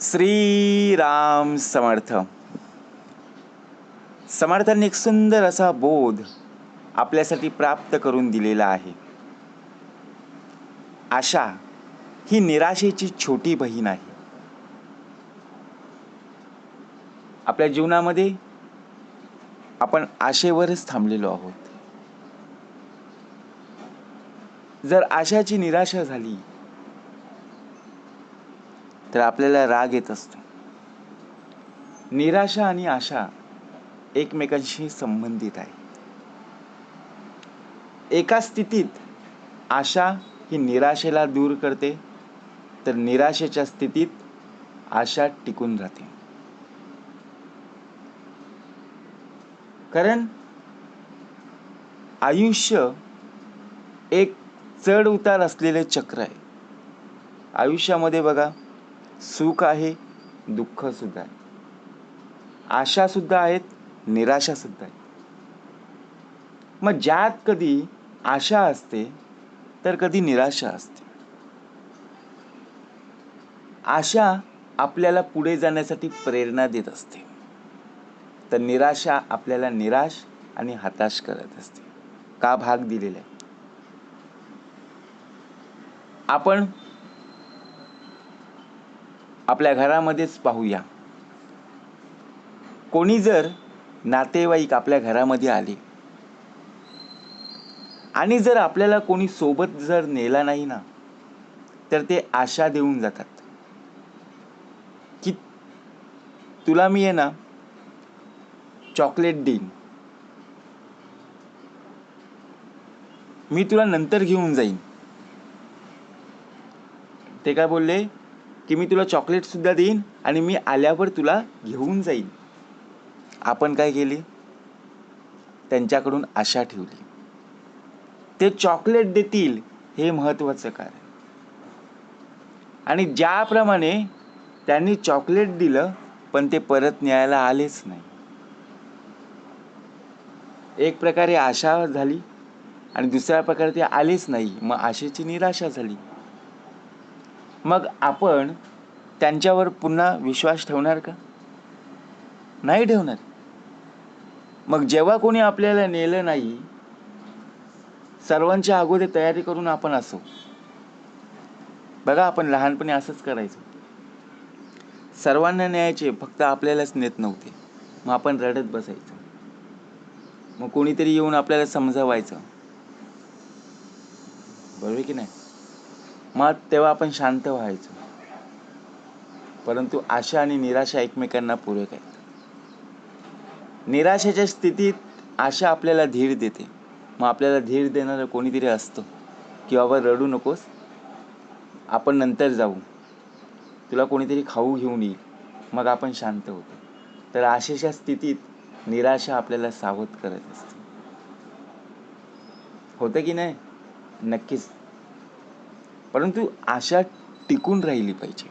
श्रीराम समर्थ. समर्थांनी एक सुंदर असा बोध आपल्यासाठी प्राप्त करून दिलेला आहे. आशा ही निराशेची छोटी बहीण आहे. आपल्या जीवनामध्ये आपण आशेवरच थांबलेलो आहोत. जर आशाची निराशा झाली तर आपल्याला राग येत असतो. निराशा आणि आशा एकमेकांशी संबंधित आहे. एका स्थितीत आशा ही निराशेला दूर करते तर निराशेच्या स्थितीत आशा टिकून राहते. कारण आयुष्य एक चढ उतार असलेले चक्र आहे. आयुष्यामध्ये बघा सुख आहे दुःख सुद्धा आहे. आशा सुद्धा आहेत निराशा सुद्धा आहे. मग ज्यात कधी आशा असते तर कधी निराशा असते. आशा आपल्याला पुढे जाण्यासाठी प्रेरणा देत असते. तर निराशा आपल्याला निराश आणि हताश करत असते. का भाग दिलेला आहे? आपण आपल्या घरामध्येच पाहूया. कोणी जर नातेवाईक आपल्या घरामध्ये आले आणि जर आपल्याला कोणी सोबत जर नेला नाही ना तर ते आशा देऊन जातात की तुला मी आहे ना चॉकलेट देईन. मी तुला नंतर घेऊन जाईन. ते काय बोलले? की मी तुला चॉकलेट सुद्धा देईन आणि मी आल्यावर तुला घेऊन जाईन. आपण काय केले? त्यांच्याकडून आशा ठेवली. ते चॉकलेट देतील हे महत्वाचं कारण. आणि ज्याप्रमाणे त्यांनी चॉकलेट दिलं पण ते परत न्यायला आलेच नाही. एक प्रकारे आशा झाली आणि दुसऱ्या प्रकारे ते आलेच नाही. मग आशेची निराशा झाली. मग आपण त्यांच्यावर पुन्हा विश्वास ठेवणार का? नाही ठेवणार. मग जेव्हा कोणी आपल्याला नेलं नाही सर्वांच्या अगोदर तयारी करून आपण असो. बघा आपण लहानपणी असंच करायचो. सर्वांना न्यायचे फक्त आपल्यालाच नेत नव्हते. मग आपण रडत बसायचं. मग कोणीतरी येऊन आपल्याला समजावायचं. बरोबर की नाही? मग तेव्हा आपण शांत व्हायचो. परंतु आशा आणि निराशा एकमेकांना पूरक आहेत निराशेच्या स्थितीत आशा आपल्याला धीर देते. मग आपल्याला धीर देणारं कोणीतरी असतं की बाबा रडू नकोस आपण नंतर जाऊ. तुला कोणीतरी खाऊ घेऊन येईल. मग आपण शांत होतो. तर आशेच्या स्थितीत निराशा आपल्याला सावध करत असते. होतं की नाही? नक्कीच. परंतु आशा टिकून राहिली पाहिजे.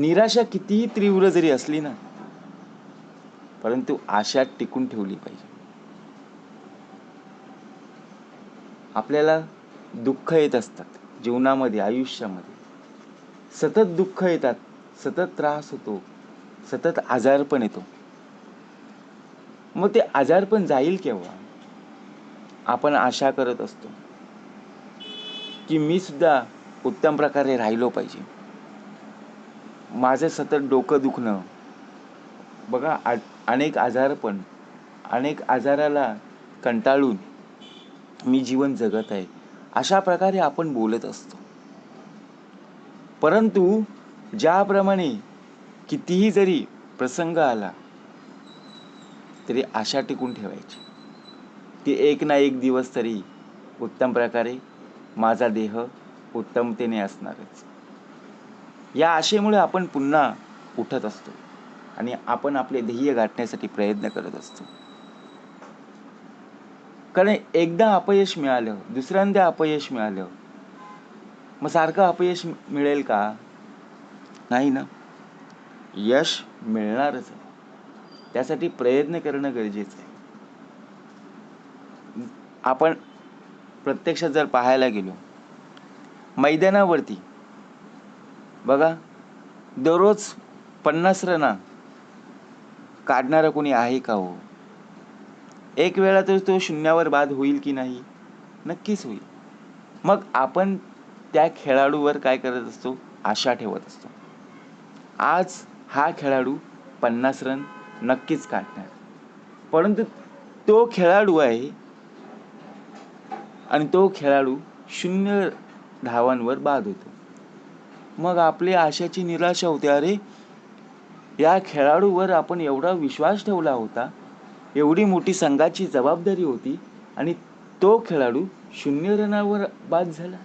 निराशा कितीही तीव्र जरी असली ना परंतु आशा टिकून ठेवली पाहिजे. आपल्याला दुःख येत असतात जीवनामध्ये आयुष्यामध्ये. सतत दुःख येतात सतत त्रास होतो सतत आजारपण येतो. मग ते आजारपण जाईल केव्हा? आपण आशा करत असतो. की मी सुद्धा उत्तम प्रकारे राहिलो पाहिजे. माझं सतत डोकं दुखणं बघा आ अनेक आजारपण अनेक आजाराला कंटाळून मी जीवन जगत आहे अशा प्रकारे आपण बोलत असतो. परंतु ज्याप्रमाणे कितीही जरी प्रसंग आला तरी आशा टिकून ठेवायची. ती एक ना एक दिवस तरी उत्तम प्रकारे माझा देह उत्तमतेने असणारच. या आशेमुळे आपण पुन्हा उठत असतो आणि आपण आपले ध्येय गाठण्यासाठी प्रयत्न करत असतो. कारण एकदा अपयश मिळालं दुसऱ्यांदा अपयश मिळालं मग सारखं अपयश मिळेल का? नाही ना. यश मिळणारच आहे. त्यासाठी प्रयत्न करणं गरजेचं आहे. आपण प्रत्यक्षात जर पाहायला गेलो मैदानावरती बघा दररोज पन्नास रना काढणारं कोणी आहे का हो? एक वेळा तर तो शून्यावर बाद होईल की नाही? नक्कीच होईल. मग आपण त्या खेळाडूवर काय करत असतो? आशा ठेवत असतो. आज हा खेळाडू पन्नास रन नक्कीच काढणार. परंतु तो खेळाडू आहे आणि तो खेळाडू शून्य धावांवर बाद होतो. मग आपली आशाची निराशा होते. अरे या खेळाडूवर आपण एवढा विश्वास ठेवला होता एवढी मोठी संघाची जबाबदारी होती आणि तो खेळाडू शून्य रनावर बाद झाला.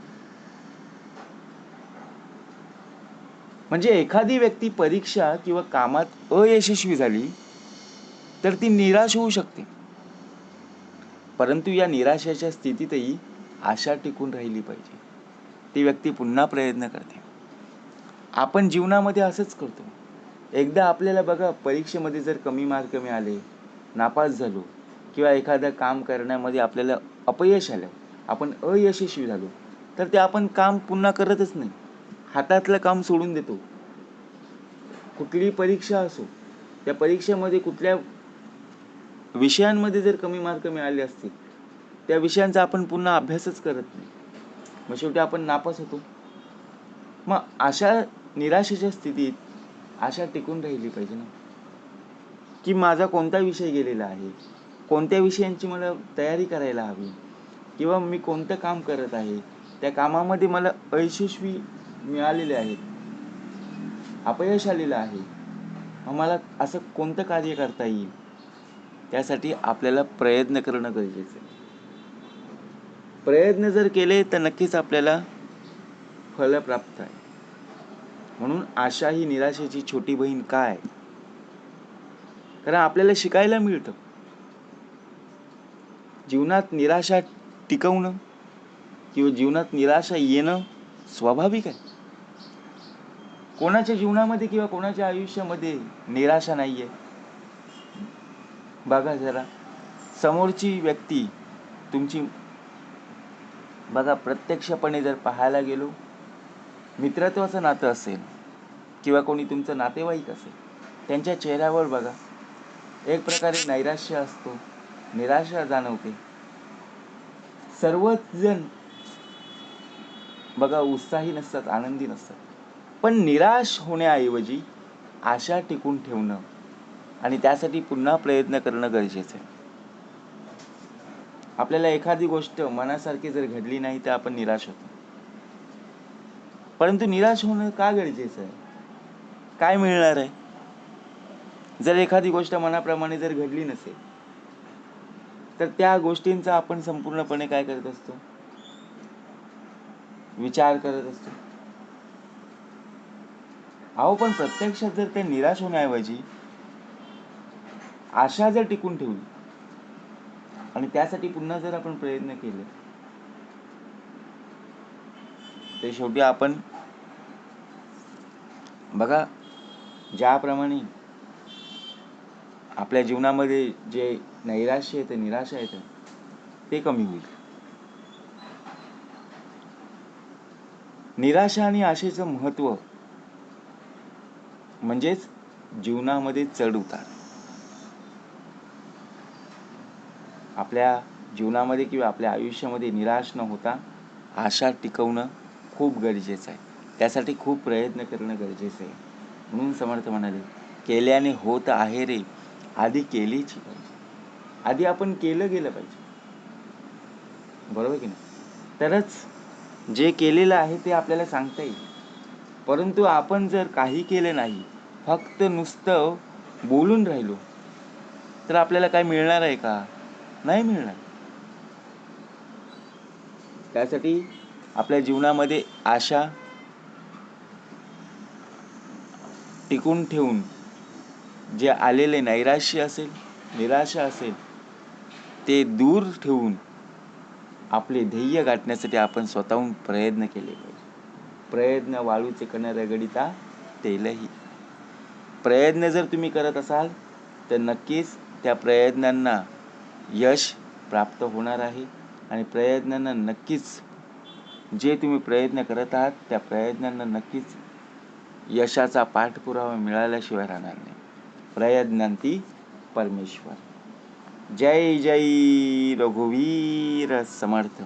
म्हणजे एखादी व्यक्ती परीक्षा किंवा कामात अयशस्वी झाली तर ती निराश होऊ शकते. परंतु या निराशेच्या स्थितीतही आशा टिकून राहिली पाहिजे. ती व्यक्ती पुन्हा प्रयत्न करते. आपण जीवनामध्ये असंच करतो. एकदा आपल्याला बघा परीक्षेमध्ये जर कमी मार्क मिळाले नापास झालो किंवा एखादं काम करण्यामध्ये आपल्याला अपयश आलं आपण अयशस्वी झालो तर ते आपण काम पुन्हा करतच नाही. हातातलं काम सोडून देतो. कुठली परीक्षा असो त्या परीक्षेमध्ये कुठल्या विषयांमध्ये जर कमी मार्क मिळाले असतील त्या विषयांचा आपण पुन्हा अभ्यासच करत नाही. मग शेवटी आपण नापास होतो. मग अशा निराशेच्या स्थितीत आशा टिकून राहिली पाहिजे ना. की माझा कोणता विषय गेलेला आहे? कोणत्या विषयांची मला तयारी करायला हवी? किंवा मी कोणतं काम करत आहे? त्या कामामध्ये मला अयशस्वी मिळालेले आहेत. अपयश आलेलं आहे. मला असं कोणतं कार्य करता येईल? त्यासाठी आपल्याला प्रयत्न करणं गरजेचं आहे. प्रयत्न जर केले तर नक्कीच आपल्याला फल प्राप्त आहे. म्हणून आशा ही निराशेची छोटी बहीण काय? कारण आपल्याला शिकायला मिळतं. जीवनात निराशा टिकवणं किंवा जीवनात निराशा येणं स्वाभाविक आहे. कोणाच्या जीवनामध्ये किंवा कोणाच्या आयुष्यामध्ये निराशा नाही आहे बघा जरा. समोरची व्यक्ती तुमची बघा प्रत्यक्षपणे जर पाहायला गेलो मित्रत्वाचं नातं असेल किंवा कोणी तुमचं नातेवाईक असेल त्यांच्या चेहऱ्यावर बघा. एक प्रकारे नैराश्य असतो निराशा जाणवते. सर्वच जण बघा उत्साही नसतात आनंदी नसतात. पण निराश होण्याऐवजी आशा टिकून ठेवणं आणि त्यासाठी पुन्हा प्रयत्न करणं गरजेचं आहे. आपल्याला एखादी गोष्ट मनासारखी जर घडली नाही तर आपण निराश होतो. परंतु निराश होणं का गरजेचं आहे? काय मिळणार आहे? जर एखादी गोष्ट मनाप्रमाणे जर घडली नसेल तर त्या गोष्टींचा आपण संपूर्णपणे काय करत असतो? विचार करत असतो. अहो पण प्रत्यक्षात जर ते निराश होण्याऐवजी आशा जर टिकून ठेवली आणि त्यासाठी पुन्हा जर आपण प्रयत्न केले ते शेवटी आपण बघा ज्याप्रमाणे आपल्या जीवनामध्ये जे नैराश्य येतं निराशा येतं ते कमी होईल. निराशा आणि आशेचं महत्त्व म्हणजेच जीवनामध्ये चढ उतार. आपल्या जीवनामध्ये किंवा आपल्या आयुष्यामध्ये निराश न होता आशा टिकवणं खूप गरजेचं आहे. त्यासाठी खूप प्रयत्न करणं गरजेचं आहे. म्हणून समर्थ म्हणाले केल्याने होत आहे रे. आधी केलीच पाहिजे. आधी आपण केलं गेलं पाहिजे. बरोबर की नाही? तरच जे केलेलं आहे ते आपल्याला सांगता येईल. परंतु आपण जर काही केलं नाही फक्त नुसतं बोलून राहिलो तर आपल्याला काय मिळणार आहे का? नाही मिळणार. त्यासाठी आपल्या जीवनामध्ये आशा टिकून ठेवून जे आलेले नैराश्य असेल निराशा असेल ते दूर ठेवून आपले ध्येय गाठण्यासाठी आपण स्वतःहून प्रयत्न केले पाहिजे. प्रयत्न वाळूचे करणाऱ्या रगडिता तेलही. प्रयत्न जर तुम्ही करत असाल तर नक्कीच त्या प्रयत्नांना यश प्राप्त होणार आहे आणि प्रयत्नांना नक्कीच जे तुम्ही प्रयत्न करत आहात त्या प्रयत्नांना नक्कीच यशाचा पाठपुरावा मिळाल्याशिवाय राहणार नाही. प्रयत्नांती परमेश्वर. जय जय रघुवीर समर्थ.